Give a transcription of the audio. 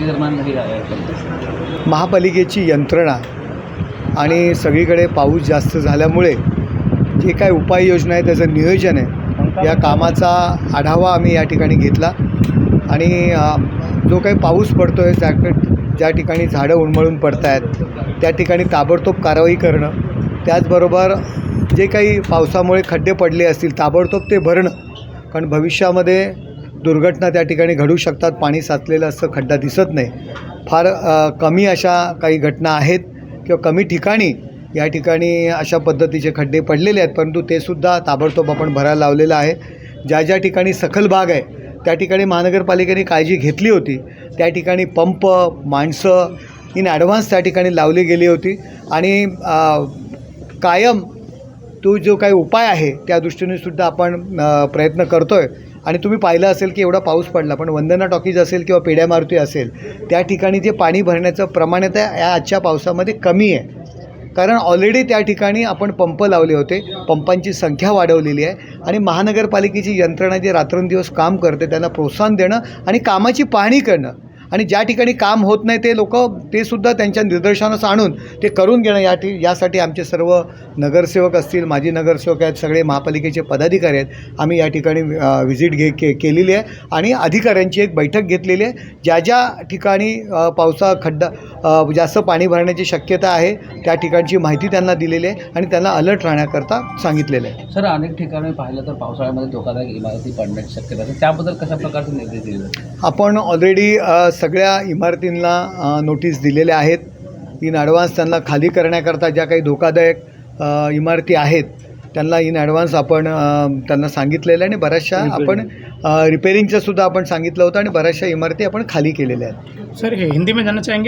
युती दरम्यान महापालिकेची यंत्रणा आणि सगळीकडे पाऊस जास्त झाल्यामुळे जे काय उपाययोजना आहे त्याचं नियोजन आहे या कामाचा आढावा आम्ही या ठिकाणी घेतला. आणि जो काही पाऊस पडतो आहे त्या ज्या ठिकाणी झाडं उन्मळून पडत आहेत त्या ठिकाणी ताबडतोब कारवाई करणं त्याचबरोबर जे काही पावसामुळे खड्डे पडले असतील ताबडतोब ते भरणं. कारण भविष्यामध्ये दुर्घटना त्या ठिकाणी घडू शकतात. पाणी साचलेलं असं खड्डा दिसत नाही. फार कमी अशा काही घटना आहेत किंवा कमी ठिकाणी या ठिकाणी अशा पद्धतीचे खड्डे पडलेले आहेत. परंतु ते सुद्धा ताबडतोब आपण भरायला लावलेलं आहे. ज्या ज्या ठिकाणी सखल भाग आहे त्या ठिकाणी महानगरपालिकेने काळजी घेतली होती. त्या ठिकाणी पंप माणसं इन ॲडव्हान्स त्या ठिकाणी लावली गेली होती. आणि कायम तो जो काही उपाय आहे त्या दृष्टीने सुद्धा आपण प्रयत्न करतो आहे आणि तुम्ही पाहिलं असेल की एवढा पाऊस पडला पण वंदना टॉकीज असेल किंवा पेड्या मारुती असेल त्या ठिकाणी जे पाणी भरण्याचं प्रमाण आहे त्या या आजच्या पावसामध्ये कमी आहे. कारण ऑलरेडी त्या ठिकाणी आपण पंप लावले होते पंपांची संख्या वाढवलेली आहे आणि महानगरपालिकेची यंत्रणा जे रात्रंदिवस काम करते त्यांना प्रोत्साहन देणं आणि कामाची पाहणी करणं आणि ज्या ठिकाणी काम होत नाही ते लोक ते सुद्धा त्यांच्या निदर्शनास आणून ते करून घेणं या ठि यासाठी आमचे सर्व नगरसेवक असतील माजी नगरसेवक आहेत सगळे महापालिकेचे पदाधिकारी आहेत आम्ही या ठिकाणी व्हिजिट घे के केलेली आहे. आणि अधिकाऱ्यांची एक बैठक घेतलेली आहे. ज्या ज्या ठिकाणी पावसा खड्डा जास्त पाणी भरण्याची शक्यता आहे त्या ठिकाणची माहिती त्यांना दिलेली आहे आणि त्यांना अलर्ट राहण्याकरता सांगितलेलं आहे. सर अनेक ठिकाणी पाहिलं तर पावसाळ्यामध्ये धोकादायक इमारती पडण्याची शक्यता त्याबद्दल कशा प्रकारचे निर्देश दिले आपण ऑलरेडी सगळ्या इमारतींना नोटीस दिलेल्या आहेत. इन ॲडव्हान्स त्यांना खाली करण्याकरता ज्या काही धोकादायक इमारती आहेत त्यांना इन ॲडव्हान्स आपण त्यांना सांगितलेलं आहे आणि बऱ्याचशा आपण रिपेरिंगचं सुद्धा आपण सांगितलं होतं आणि बऱ्याचशा इमारती आपण खाली केलेल्या आहेत. सर ये हिंदी में जानना चाहेंगे